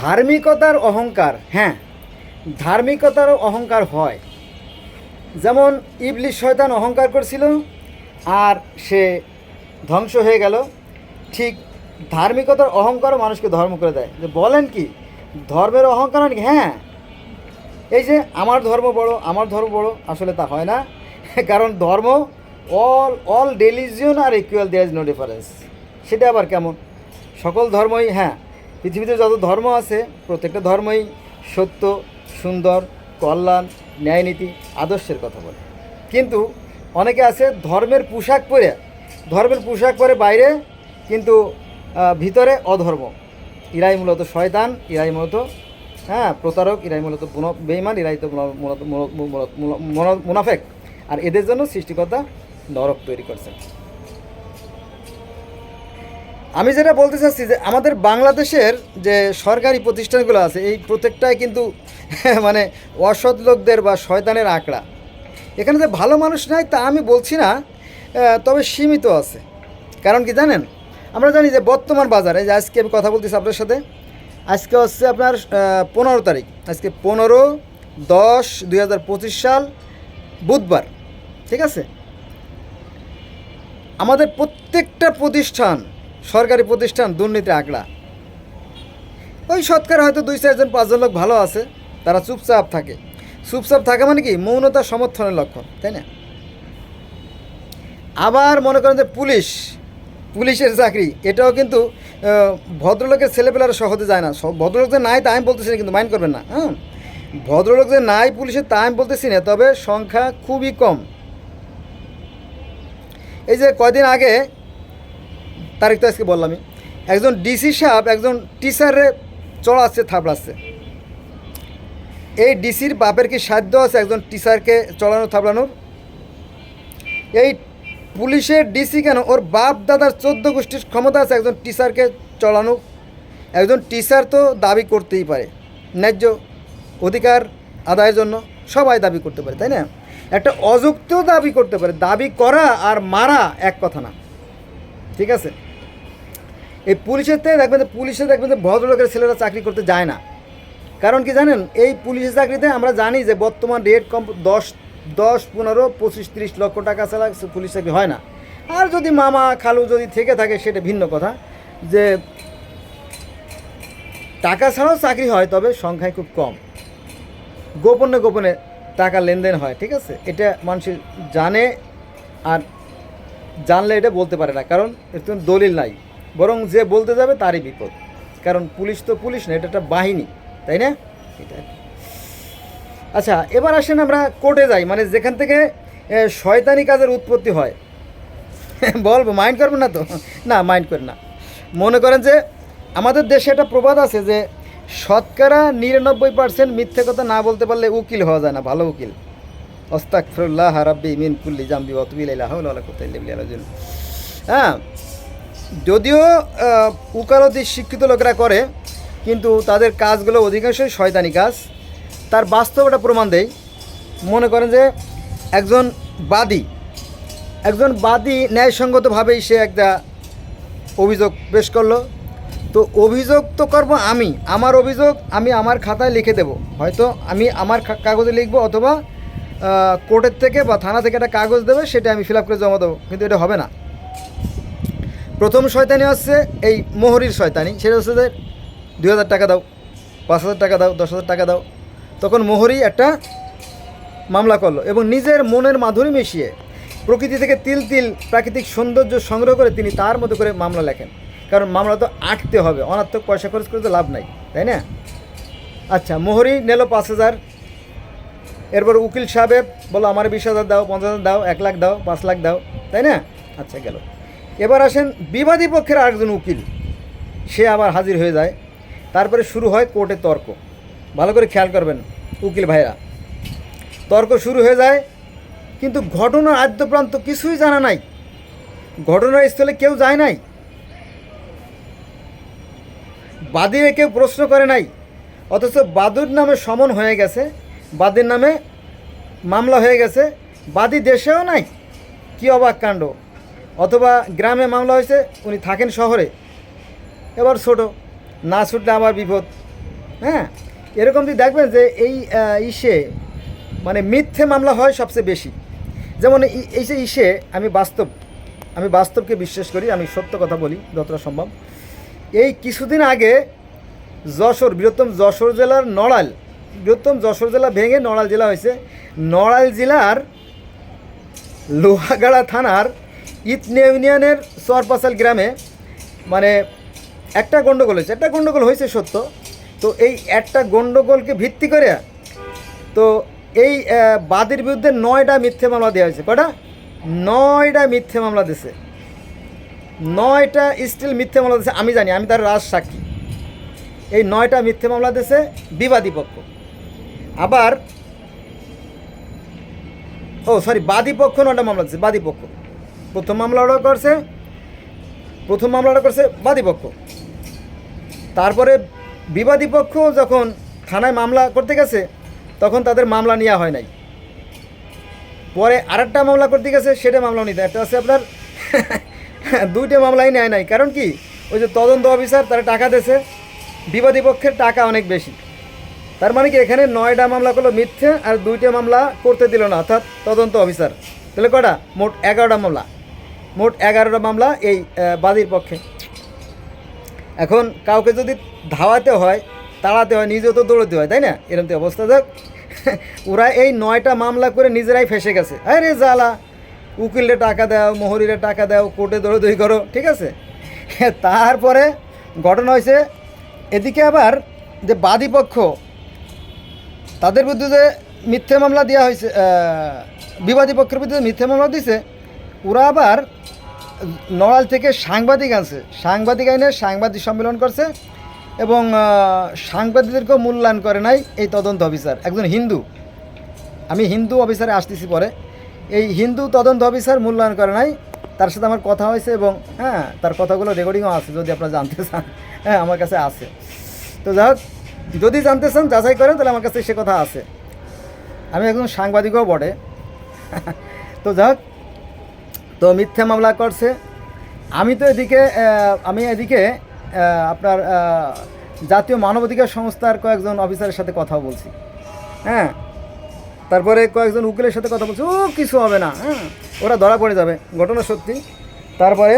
ধার্মিকতার অহংকার হ্যাঁ ধার্মিকতারও অহংকার হয়। যেমন ইবলিশ শয়তান অহংকার করছিল আর সে ধ্বংস হয়ে গেল, ঠিক ধার্মিকতার অহংকারও মানুষকে ধর্ম করে দেয়। যে বলেন কি, ধর্মের অহংকার নাকি? হ্যাঁ এই যে আমার ধর্ম বড়, আমার ধর্ম বড়, আসলে তা হয় না। কারণ ধর্ম all all religion are equal there is no difference সেটা আবার কেমন? সকল ধর্মই হ্যাঁ পৃথিবীতে যত ধর্ম আছে, প্রত্যেকটা ধর্মই সত্য, সুন্দর, কল্যাণ, ন্যায়নীতি, আদর্শের কথা বলে। কিন্তু অনেকে আছে ধর্মের পোশাক পরে, ধর্মের পোশাক পরে বাইরে, কিন্তু ভিতরে অধর্ম। ইরাই মূলত শয়তান, ইরাই মূলত হ্যাঁ প্রতারক, ইরাই মূলত বেঈমান, ইরাই তো মূলত মূল- মূল- মূল- মূল- মুনাফেক। আর এদের জন্য সৃষ্টিকর্তা নরক তৈরি করছেন। আমি যেটা বলতে চাচ্ছি যে আমাদের বাংলাদেশের যে সরকারি প্রতিষ্ঠানগুলো আছে, এই প্রত্যেকটাই কিন্তু মানে অসৎ লোকদের বা শয়তানের আঁকড়া। এখানে যে ভালো মানুষ নাই তা আমি বলছি না তবে সীমিত আছে। কারণ কি জানেন? আমরা জানি যে বর্তমান বাজারে যে আজকে আমি কথা বলতেছি আপনার সাথে, আজকে হচ্ছে আপনার পনেরো তারিখ, আজকে পনেরো দশ দুই সাল বুধবার, ঠিক আছে? আমাদের প্রত্যেকটা প্রতিষ্ঠান সরকারি প্রতিষ্ঠান দুর্নীতি আঁকড়া। ওই সৎকার হয়তো দুই চারজন পাঁচজন লোক ভালো আছে, তারা চুপচাপ থাকে। চুপচাপ থাকে মানে কি? মৌনতা সমর্থনের লক্ষণ, তাই না? আবার মনে করেন যে পুলিশ, পুলিশের চাকরি, এটাও কিন্তু ভদ্রলোকের ছেলেপেলারা সহজে যায় না। ভদ্রলোক যে নাই তা আমি বলতেছি না, কিন্তু মাইন্ড করবেন না হ্যাঁ? ভদ্রলোক যে নাই পুলিশের তা আমি বলতেছি না, তবে সংখ্যা খুবই কম। এই যে কয়দিন আগে তারিখ তো আজকে বললামই একজন ডিসি সাহেব, একজন টিচারে চড়াচ্ছে থাপড়াচ্ছে। এই ডিসির বাপের কি সাধ্য আছে একজন টিচারকে চড়ানো থাপড়ানোর? এই পুলিশের ডিসি কেন? ওর বাপ দাদার চোদ্দ গোষ্ঠীর ক্ষমতা আছে একজন টিচারকে চড়ানো একজন টিচার তো দাবি করতেই পারে। ন্যায্য অধিকার আদায়ের জন্য সবাই দাবি করতে পারে, তাই না? একটা অযুক্ত দাবি করতে পারে। দাবি করা আর মারা এক কথা না। ঠিক আছে? এই পুলিশের থেকে দেখবেন যে পুলিশে দেখবেন যে ভদ্রলোকের ছেলেরা চাকরি করতে যায় না। কারণ কি জানেন? এই পুলিশের চাকরিতে আমরা জানি যে বর্তমান রেট কম দশ দশ, পনেরো, পঁচিশ, তিরিশ লক্ষ টাকা ছাড়া পুলিশ চাকরি হয় না। আর যদি মামা, খালু যদি থেকে থাকে, সেটা ভিন্ন কথা। যে টাকা ছাড়াও চাকরি হয়, তবে সংখ্যায় খুব কম। গোপনে গোপনে টাকা লেনদেন হয়, ঠিক আছে? এটা মানুষের জানে আর জানলে এটা বলতে পারে না। কারণ এর দলিল নাই। বরং যে বলতে যাবে তারই বিপদ। কারণ পুলিশ তো পুলিশ না, এটা একটা বাহিনী, তাই না? এটা। আচ্ছা এবার আসেন আমরা কোর্টে যাই মানে যেখান থেকে শয়তানি কাজের উৎপত্তি হয়। বলব মাইন্ড করবেন না তো? না মাইন্ড করেন না। মনে করেন যে, আমাদের দেশে একটা প্রবাদ আছে যে, শতকরা নিরানব্বই পার্সেন্ট মিথ্যে কথা না বলতে পারলে উকিল হওয়া যায় না, ভালো উকিল। অস্তাকফরুল্লাহ রাব্বি মিন কুল্লি জাম্বি অতবিল হ্যাঁ যদিও উকালতি শিক্ষিত লোকেরা করে, কিন্তু তাদের কাজগুলো অধিকাংশই শয়তানি কাজ। তার বাস্তব একটা প্রমাণ দেয় মনে করেন যে, একজন বাদী একজন বাদী ন্যায়সঙ্গতভাবেই সে একটা অভিযোগ পেশ করল। তো অভিযোগ তো করব আমি, আমার অভিযোগ আমি আমার খাতায় লিখে দেব। হয়তো আমি আমার কাগজে লিখব অথবা কোর্টের থেকে বা থানা থেকে একটা কাগজ দেবে, সেটা আমি ফিল আপ করে জমা দেবো। কিন্তু এটা হবে না। প্রথম শয়তানি হচ্ছে এই মোহরির শয়তানি। সেটা হচ্ছে যে দুই হাজার টাকা দাও, পাঁচ হাজার টাকা দাও, দশ হাজার টাকা দাও। তখন মোহরি একটা মামলা করল এবং নিজের মনের মাধুরী মিশিয়ে প্রকৃতি থেকে তিল তিল প্রাকৃতিক সৌন্দর্য সংগ্রহ করে তিনি তার মতো করে মামলা লেখেন। কারণ মামলা তো আটতে হবে, অনার্থক পয়সা খরচ করে তো লাভ নাই, তাই না? আচ্ছা মোহরি নিল পাঁচ হাজার। এরপর উকিল সাহেব বলো আমার বিশ হাজার দাও, পঞ্চাশ হাজার দাও, এক লাখ দাও, পাঁচ লাখ দাও। তাই না? আচ্ছা গেল। এবার আসেন বিবাদী পক্ষের আরেকজন উকিল। সে আবার হাজির হয়ে যায়। তারপরে শুরু হয় কোর্টে তর্ক। ভালো করে খেয়াল করবেন উকিল ভাইরা। তর্ক শুরু হয়ে যায়, কিন্তু ঘটনার আদ্যপ্রান্ত কিছুই জানা নাই। ঘটনার স্থলে কেউ যায় নাই। বাদীরে কেউ প্রশ্ন করে নাই। অথচ বাদুর নামে সমন হয়ে গেছে, বাদীর নামে মামলা হয়ে গেছে, বাদী দেশেও নাই। কি অবাক কাণ্ড। অথবা গ্রামে মামলা হয়েছে, উনি থাকেন শহরে। এবার ছোট, না ছুটলে আমার বিপদ। হ্যাঁ? এরকম যদি দেখবেন যে এই ইসে মানে মিথ্যে মামলা হয় সবচেয়ে বেশি। যেমন এই যে ইসে, আমি বাস্তব, আমি বাস্তবকে বিশ্বাস করি, আমি সত্য কথা বলি, যতটা সম্ভব। এই কিছুদিন আগে যশোর, বৃহত্তম যশোর জেলার নড়াল বৃহত্তম যশোর জেলা ভেঙে নড়াল জেলা হয়েছে। নড়াল জেলার লোহাগাড়া থানার ইতনে ইউনিয়নের চরপাশাল গ্রামে মানে একটা গণ্ডগোল হয়েছে। একটা গণ্ডগোল হয়েছে সত্য। তো এই একটা গণ্ডগোলকে ভিত্তি করে, তো এই বাদীর বিরুদ্ধে নয়টা মিথ্যে মামলা দেওয়া হয়েছে। কটা নয়টা মিথ্যে মামলা দিছে নয়টা স্টিল মিথ্যে মামলা দিছে আমি জানি, আমি তার রাজ সাক্ষী। এই নয়টা মিথ্যে মামলা দিছে বিবাদী পক্ষ। আবার, ও সরি বাদী পক্ষ নয়টা মামলা দিচ্ছে বাদী পক্ষ। প্রথম মামলাটা করছে, প্রথম মামলাটা করছে বাদী পক্ষ। তারপরে বিবাদী পক্ষ যখন থানায় মামলা করতে গেছে, তখন তাদের মামলা নেওয়া হয় নাই। পরে আরেকটা মামলা করতে গেছে, সেটা মামলা নিতে একটা আছে আপনার, দুইটা মামলাই নেয় নাই। কারণ কি? ওই যে তদন্ত অফিসার, তারা টাকা দিয়েছে। বিবাদী পক্ষের টাকা অনেক বেশি। তার মানে কি? এখানে নয়টা মামলা করল মিথ্যে, আর দুইটা মামলা করতে দিল না। অর্থাৎ তদন্ত অফিসার। তাহলে কটা? মোট এগারোটা মামলা। মোট এগারোটা মামলা এই বাদীর পক্ষে। এখন কাউকে যদি ধাওয়াতে হয়, তাড়াতে হয়, নিজেও তো দৌড়তে হয়, তাই না? এরকম তো অবস্থা, যাক। ওরা এই নয়টা মামলা করে নিজেরাই ফেসে গেছে। আরে জ্বালা উকিলে টাকা দাও মোহরিরে টাকা দাও, কোর্টে দৌড়দৌড়ি করো, ঠিক আছে? তারপরে ঘটনা হয়েছে, এদিকে আবার যে বাদী পক্ষ, তাদের বিরুদ্ধে যে মিথ্যে মামলা দেওয়া হয়েছে বিবাদী পক্ষের বিরুদ্ধে মিথ্যে মামলা দিয়েছে ওরা আবার নড়াল থেকে সাংবাদিক আনছে। সাংবাদিক আইনে সাংবাদিক সম্মেলন করছে এবং সাংবাদিকদেরকেও মূল্যায়ন করে নাই এই তদন্ত অফিসার। একজন হিন্দু। আমি হিন্দু অফিসারে আসতেছি পরে। এই হিন্দু তদন্ত অফিসার মূল্যায়ন করে নাই। তার সাথে আমার কথা হয়েছে এবং হ্যাঁ তার কথাগুলো রেকর্ডিংও আছে, যদি আপনারা জানতে চান। হ্যাঁ আমার কাছে আছে। তো যাই হোক, যদি জানতে চান, যাচাই করেন, তাহলে আমার কাছে সে কথা আছে। আমি একজন সাংবাদিকও বটে। তো যাই হোক তো মিথ্যা মামলা করছে। আমি তো এদিকে আমি এদিকে আপনার জাতীয় মানবাধিকার সংস্থার কয়েকজন অফিসারের সাথে কথা বলছি। হ্যাঁ? তারপরে কয়েকজন উকিলের সাথে কথা বলছি। ও, কিছু হবে না হ্যাঁ? ওরা ধরা পড়ে যাবে, ঘটনা সত্যি। তারপরে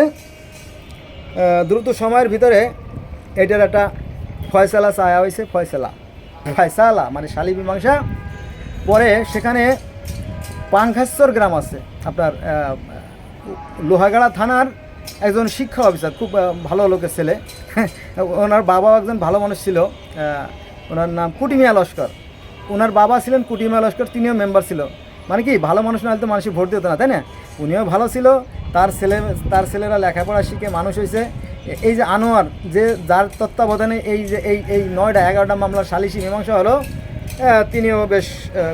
দ্রুত সময়ের ভিতরে এটার একটা ফয়সালা চায়া হয়েছে, ফয়সালা। ফয়সালা মানে শালি মীমাংসা। পরে সেখানে পাংখাশ্বর গ্রাম আছে, আপনার লোহাগাড়া থানার একজন শিক্ষা অফিসার, খুব ভালো লোকের ছেলে। ওনার বাবাও একজন ভালো মানুষ ছিল ওনার নাম কুটিমিয়া লস্কর। ওনার বাবা ছিলেন কুটিমিয়া লস্কর, তিনিও মেম্বার ছিল। মানে কি, ভালো মানুষ না হলে তো মানুষই ভোট দিত না, তাই না? উনিও ভালো ছিল, তার ছেলে, তার ছেলেরা লেখাপড়া শিখে মানুষ হয়েছে এই যে আনোয়ার, যে যার তত্ত্বাবধানে এই যে, এই এই নয়টা এগারোটা মামলার সালিশি মীমাংসা হলো তিনিও বেশ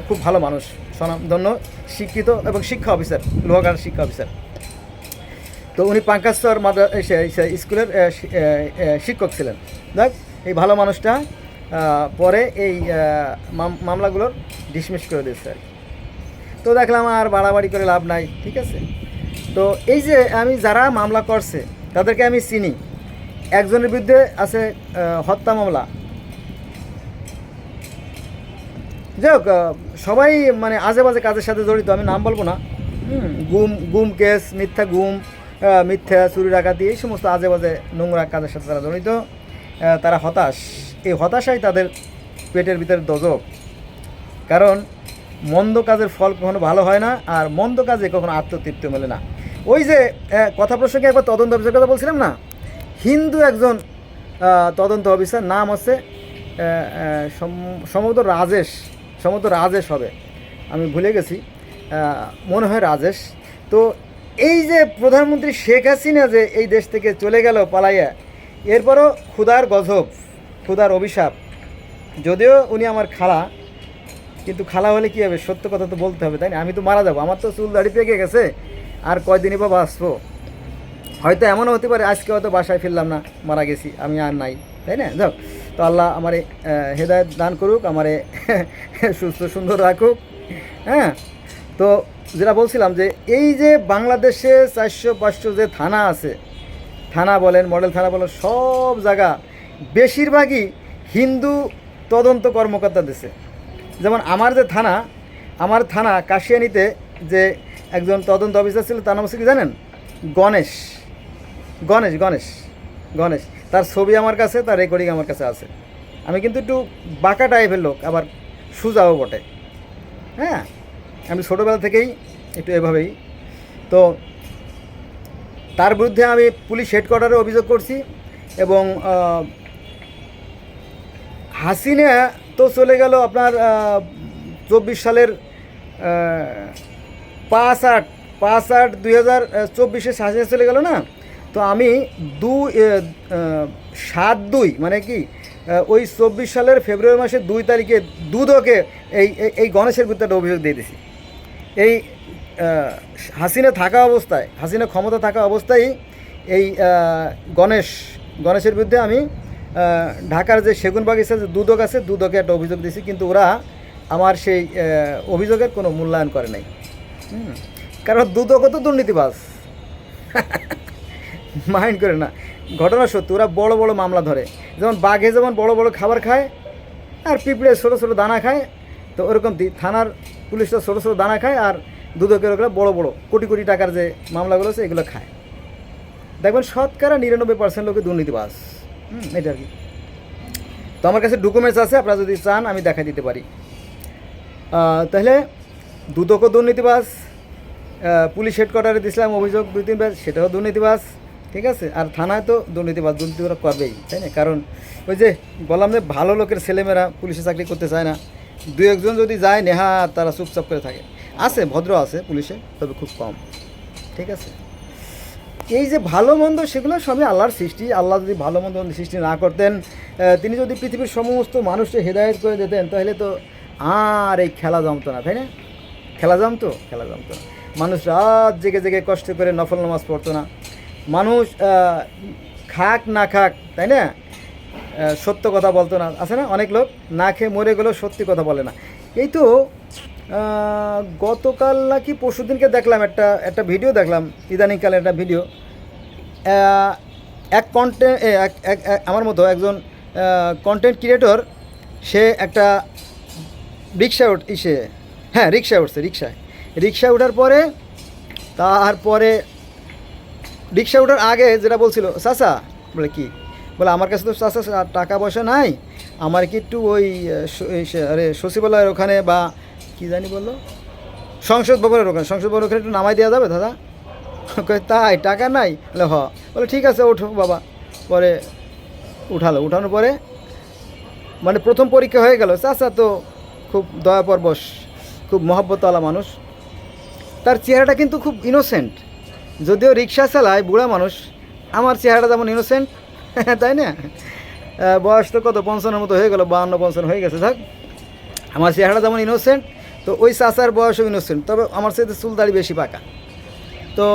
খুব ভালো মানুষ। স্বনামধন্য শিক্ষিত এবং শিক্ষা অফিসার লোহাগাড়ার শিক্ষা অফিসার। তো উনি পাঙ্কাস্তর মাদ্রা সে- সে স্কুলের শিক্ষক ছিলেন। দেখ এই ভালো মানুষটা পরে এই মামলাগুলোর ডিসমিস করে দিয়েছে আর তো দেখলাম আর বাড়াবাড়ি করে লাভ নাই, ঠিক আছে? তো এই যে আমি যারা মামলা করছে, তাদেরকে আমি চিনি। একজনের বিরুদ্ধে আছে হত্যা মামলা। যাই হোক সবাই মানে আজে বাজে কাজের সাথে জড়িত, আমি নাম বলব না। গুম গুম কেস, মিথ্যা গুম মিথ্যা, চুরি, ডাকাতি, এই সমস্ত আজে বাজে নোংরা কাজের সাথে তারা জড়িত। তারা হতাশ। এই হতাশাই তাদের পেটের ভিতরে দজক। কারণ মন্দ কাজের ফল কখনো ভালো হয় না, আর মন্দ কাজে কখনো আত্মতৃপ্তি মেলে না। ওই যে কথা প্রসঙ্গে একবার তদন্ত অফিসের কথা বলছিলাম না? হিন্দু একজন তদন্ত অফিসার, নাম হচ্ছে সম্ভবত রাজেশ সম্ভবত রাজেশ হবে। আমি ভুলে গেছি। মনে হয় রাজেশ। তো এই যে প্রধানমন্ত্রী শেখ হাসিনা যে এই দেশ থেকে চলে গেল, পালাইয়া, এরপরও ক্ষুধার গজব ক্ষুদার অভিশাপ। যদিও উনি আমার খালা, কিন্তু খালা হলে কী হবে? সত্য কথা তো বলতে হবে, তাই না? আমি তো মারা যাব, আমার তো চুল দাড়ি পেকে গেছে, আর কয়দিনই বা বাঁচবো? হয়তো এমনও হতে পারে, আজকে হয়তো বাসায় ফিরলাম না, মারা গেছি, আমি আর নাই, তাই না? যাও, তো আল্লাহ আমারে হেদায়ত দান করুক, আমারে সুস্থ সুন্দর রাখুক হ্যাঁ? তো যেটা বলছিলাম যে এই যে বাংলাদেশে চারশো পাঁচশো যে থানা আছে, থানা বলেন, মডেল থানা বলেন, সব জায়গা বেশিরভাগই হিন্দু তদন্ত কর্মকর্তা দিছে। যেমন আমার যে থানা, আমার থানা কাশিয়ানিতে যে একজন তদন্ত অফিসার ছিল, তার নাম হচ্ছে কি জানেন? গণেশ। গণেশ গণেশ গণেশ। তার ছবি আমার কাছে, তার রেকর্ডিং আমার কাছে আছে। আমি কিন্তু একটু বাঁকা টাইপের লোক, আবার সুজাও বটে। হ্যাঁ? আমি ছোটোবেলা থেকেই একটু এভাবেই। তো তার বিরুদ্ধে আমি পুলিশ হেডকোয়ার্টারে অভিযোগ করছি এবং হাসিনা তো চলে গেল আপনার চব্বিশ সালের পাঁচ আট পাঁচ আট দুই হাজার চব্বিশে হাসিনা চলে গেল না? তো আমি দু সাত দুই মানে কি ওই চব্বিশ সালের ফেব্রুয়ারি মাসের দুই তারিখে দুদকে এই, এই- গণেশের বিরুদ্ধে একটা অভিযোগ দিয়ে দিছি এই হাসিনা থাকা অবস্থায়, হাসিনা ক্ষমতা থাকা অবস্থায় এই গণেশ, গণেশের বিরুদ্ধে আমি ঢাকার যে সেগুন বাগিচা যে দুদক আছে, দুদকে একটা অভিযোগ দিয়েছি, কিন্তু ওরা আমার সেই অভিযোগের কোনো মূল্যায়ন করে নাই। কারণ দুদকও তো দুর্নীতিবাজ। মাইন্ড করে না। ঘটনা সত্যি, ওরা বড় বড় মামলা ধরে। যেমন বাঘে যেমন বড় বড় খাবার খায়, আর পিঁপড়ে ছোটো ছোটো দানা খায়, তো ওরকম থানার পুলিশরা ছোটো ছোটো দানা খায় আর দুদকের ওগুলো বড় বড় কোটি কোটি টাকার যে মামলাগুলো আছে এগুলো খায়। দেখবেন শতকরা নিরানব্বই পার্সেন্ট লোকে দুর্নীতিবাজ। হুম এটা আর কি। তো আমার কাছে ডকুমেন্টস আছে আপনারা যদি চান আমি দেখা দিতে পারি। তাহলে দুদকও দুর্নীতিবাজ আহ, পুলিশ হেডকোয়ার্টারে দিয়েছিলাম অভিযোগ দুই তিনবার সেটাও দুর্নীতিবাজ ঠিক আছে? আর থানায় তো দুর্নীতিবাজ দুর্নীতি করবেই তাই না? কারণ ওই যে বললাম যে ভালো লোকের ছেলেমেয়েরা পুলিশে চাকরি করতে চায় না দু একজন যদি যায়, নেহা তারা চুপচাপ করে থাকে। আছে, ভদ্র আছে পুলিশে, তবে খুব কম। ঠিক আছে? এই যে ভালো মন্দ, সেগুলো সবই আল্লাহর সৃষ্টি। আল্লাহ যদি ভালো মন্দ সৃষ্টি না করতেন তিনি যদি পৃথিবীর সমস্ত মানুষকে হেদায়েত করে দিতেন, তাহলে তো আর এই খেলা জমতো না, তাই না? খেলা জমতো? খেলা জমতো না। মানুষ রাত জেগে জেগে কষ্ট করে নফল নামাজ পড়তো না। মানুষ খাক না খাক, তাই না? সত্য কথা বলতো না। আছে না? অনেক লোক না খেয়ে মরে গেলেও সত্যি কথা বলে না। এই তো গতকাল নাকি পরশু দিনকে দেখলাম একটা একটা ভিডিও দেখলাম ইদানিংকালে একটা ভিডিও। এক কন্টেন্ট এক আমার মতো একজন কন্টেন্ট ক্রিয়েটর সে একটা রিক্সা উঠ ইসে হ্যাঁ রিক্সায় উঠছে, রিক্সায়। রিক্সায় ওঠার পরে, তারপরে রিক্সা ওঠার আগে যেটা বলছিল, চাচা, বলে কি? বলে, আমার কাছে তো চাচা টাকা পয়সা নাই, আমার কি একটু ওই আরে সচিবালয়ের ওখানে বা কি জানি বলল? সংসদ ভবনের ওখানে, সংসদ ভবনের ওখানে একটু নামাই দেওয়া যাবে দাদা? তাই, টাকা নাই? বলে, হ। বলে, ঠিক আছে, ওঠো বাবা। পরে উঠালো। উঠানোর পরে মানে প্রথম পরীক্ষা হয়ে গেল। চাচা তো খুব দয়া পরবশ খুব মহব্বতওয়ালা মানুষ। তার চেহারাটা কিন্তু খুব ইনোসেন্ট যদিও রিক্সা চালায় বুড়া মানুষ, আমার চেহারাটা যেমন ইনোসেন্ট তাই না? বয়স তো কত? পঞ্চান্নের মতো হয়ে গেল, বাহান্ন পঞ্চান্ন হয়ে গেছে। থাক আমার চেহারা যেমন ইনোসেন্ট তো ওই চাচার বয়সও ইনোসেন্ট তবে আমার সাথে চুল দাড়ি বেশি পাকা। তো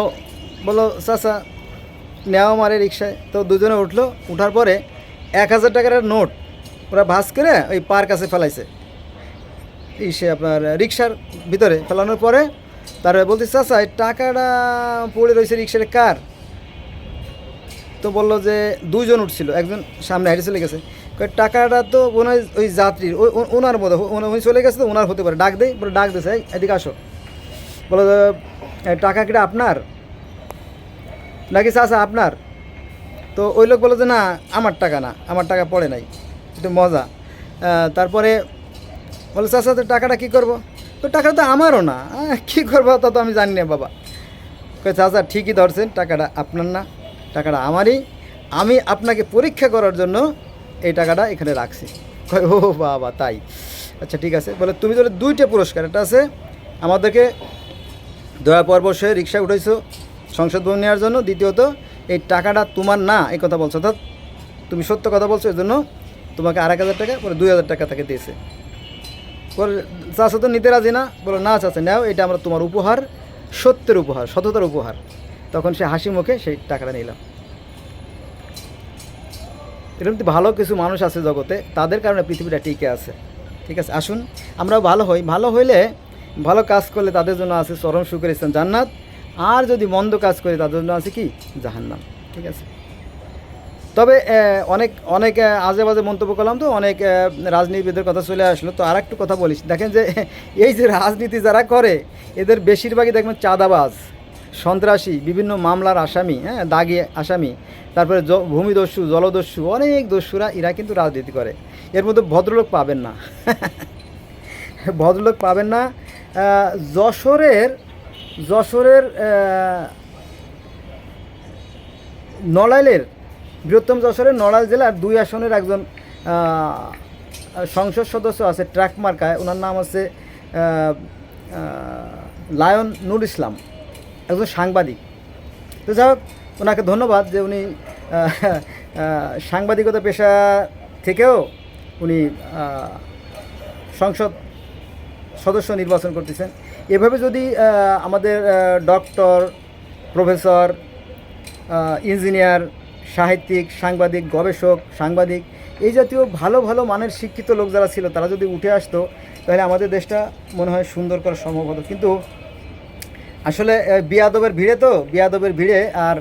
বলো চাচা নেওয়া মারে রিক্সায়। তো দুজনে উঠল, উঠার পরে এক হাজার টাকার নোট ওরা ভাস করে ওই পার কাছে ফেলাইছে। ইসে আপনার রিক্সার ভিতরে ফেলানোর পরে তারপরে বলতে চাচা টাকাটা পড়ে রয়েছে রিক্সাটা কার? তো বলল যে দুইজন উঠছিল একজন সামনে হাইটে চলে গেছে। টাকাটা তো ওনার ওই যাত্রীর ওই ওনার মতো উনি চলে গেছে তো ওনার হতে পারে। ডাক দেয় বলে ডাক "এই, এদিকে আসো। বলো টাকা কিটা আপনার? নাকি চাচা আপনার? তো ওই লোক বলল যে না আমার টাকা না আমার টাকা পড়ে নাই একটু মজা। তারপরে বলে চাচা তো টাকাটা কী করব? তো টাকাটা তো আমারও না কী করব তা তো আমি জানি না বাবা। চাচা ঠিকই ধরছেন টাকাটা আপনার না। টাকাটা আমারই। আমি আপনাকে পরীক্ষা করার জন্য এই টাকাটা এখানে রাখছি। ও বাবা, তাই? আচ্ছা ঠিক আছে। বলে, তুমি তাহলে দুইটা পুরস্কার, একটা আছে আমাদেরকে দয়া পরবশে রিক্সা উঠেছো সংসদ ভবন নেওয়ার জন্য। দ্বিতীয়ত, এই টাকাটা তোমার না, এই কথা বলছো, অর্থাৎ তুমি সত্য কথা বলছো এর জন্য তোমাকে আর এক হাজার টাকা, পরে দুই হাজার টাকা তাকে দিয়েছে। পরে চাষা তো নিতে রাজি না। বলো, না, চাচা, নাও, এটা আমরা তোমার উপহার, সত্যের উপহার, সততার উপহার। তখন সে হাসি মুখে সেই টাকাটা নিলাম এরকম ভালো কিছু মানুষ আছে জগতে, তাদের কারণে পৃথিবীটা টিকে আছে। ঠিক আছে, আসুন, আমরাও ভালো হই। ভালো হইলে ভালো কাজ করলে তাদের জন্য আছে চরম সুখের স্থান, জান্নাত। আর যদি মন্দ কাজ করে, তাদের জন্য আছে কি? জাহান্নাম। ঠিক আছে? তবে অনেক অনেক আজে বাজে মন্তব্য করলাম তো, অনেক রাজনীতিবিদের কথা চলে আসলো। তো আর একটু কথা বলিস। দেখেন যে, এই যে রাজনীতি যারা করে, এদের বেশিরভাগই দেখবেন চাঁদাবাজ। সন্ত্রাসী, বিভিন্ন মামলার আসামি হ্যাঁ দাগি আসামি, তারপরে ভূমিদস্যু, জলদস্যু, অনেক দস্যুরা এরা কিন্তু রাজনীতি করে। এর মধ্যে ভদ্রলোক পাবেন না। ভদ্রলোক পাবেন না। যশোরের যশোরের নড়াইলের, বৃহত্তম যশোরের নড়াইল জেলার দুই আসনের একজন সংসদ সদস্য আছে ট্রাক মার্কায়। ওনার নাম আছে লায়ন নুর ইসলাম। একজন সাংবাদিক। তো যাই হোক, ওনাকে ধন্যবাদ যে উনি সাংবাদিকতা পেশা থেকেও উনি সংসদ সদস্য নির্বাচন করতেছেন। এভাবে যদি আমাদের ডক্টর, প্রফেসর ইঞ্জিনিয়ার, সাহিত্যিক, সাংবাদিক, গবেষক, সাংবাদিক, এই জাতীয় ভালো ভালো মানের শিক্ষিত লোক যারা ছিল, তারা যদি উঠে আসতো, তাহলে আমাদের দেশটা মনে হয় সুন্দর করা সম্ভব হতো। কিন্তু আসলে বিয়াদবের ভিড়ে তো, বিয়াদবের ভিড়ে আর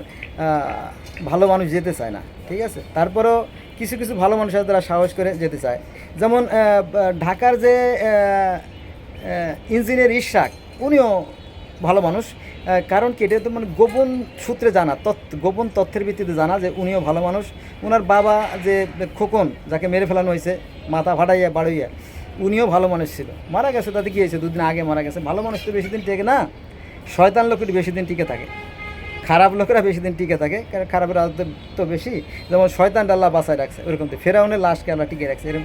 ভালো মানুষ যেতে চায় না, ঠিক আছে? তারপরেও কিছু কিছু ভালো মানুষ আছে তারা সাহস করে যেতে চায়। যেমন ঢাকার যে ইঞ্জিনিয়ার ইশাক, উনিও ভালো মানুষ। কারণ কি, এটা তো মানে গোপন সূত্রে জানা, তথ্য, গোপন তথ্যের ভিত্তিতে জানা যে উনিও ভালো মানুষ। ওনার বাবা যে খোকন, যাকে মেরে ফেলানো হয়েছে, মাথা ফাটাইয়া, বাড়াইয়া, উনিও ভালো মানুষ ছিল। মারা গেছে, তাতে কি হয়েছে? দুদিন আগে মারা গেছে। ভালো মানুষ তো বেশি দিন টেকে না। শয়তান লোকের বেশি দিন টিকে থাকে। খারাপ লোকেরা বেশি দিন টিকে থাকে, কারণ খারাপের আদত তো বেশি। যেমন শয়তানটা আল্লাহ বাঁচায় রাখছে, ওরকম তো। ফেরাউনের লাশকে আল্লাহ টিকে রাখছে, এরকম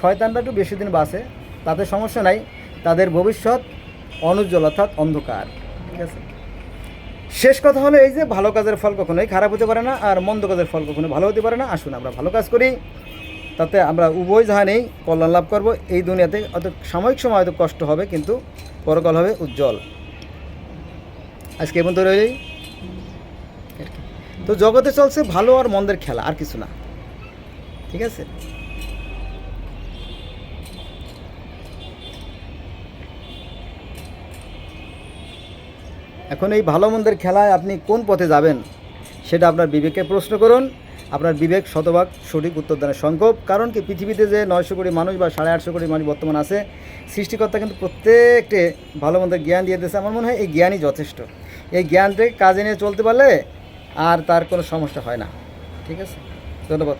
শয়তানটা একটু বেশি দিন বাঁচে তাতে সমস্যা নাই। তাদের ভবিষ্যৎ অনুজ্জ্বল অর্থাৎ অন্ধকার, ঠিক আছে? শেষ কথা হলো এই যে, ভালো কাজের ফল কখনোই খারাপ হতে পারে না, আর মন্দ কাজের ফল কখনো ভালো হতে পারে না। আসুন, আমরা ভালো কাজ করি। তাতে আমরা উভয় জাহানেই কল্যাণ লাভ করব। এই দুনিয়াতে অত সাময়িক সময় হয়তো কষ্ট হবে, কিন্তু পরকাল হবে উজ্জ্বল। আজকে এবং তো রইলেই তো জগতে চলছে ভালো আর মন্দের খেলা, আর কিছু না। ঠিক আছে? এখন এই ভালো মন্দের খেলায় আপনি কোন পথে যাবেন, সেটা আপনার বিবেককে প্রশ্ন করুন। আপনার বিবেক শতভাগ সঠিক উত্তর উত্তরদানের সম্ভব কারণ কি, পৃথিবীতে যে নয়শো কোটি মানুষ বা সাড়ে আটশো কোটি মানুষ বর্তমান আছে, সৃষ্টিকর্তা কিন্তু প্রত্যেককে ভালো মন্দের জ্ঞান দিয়ে দিয়েছে। আমার মনে হয় এই জ্ঞানই যথেষ্ট। এই জ্ঞানটাকে কাজে নিয়ে চলতে পারলে আর তার কোনো সমস্যা হয় না। ঠিক আছে? ধন্যবাদ।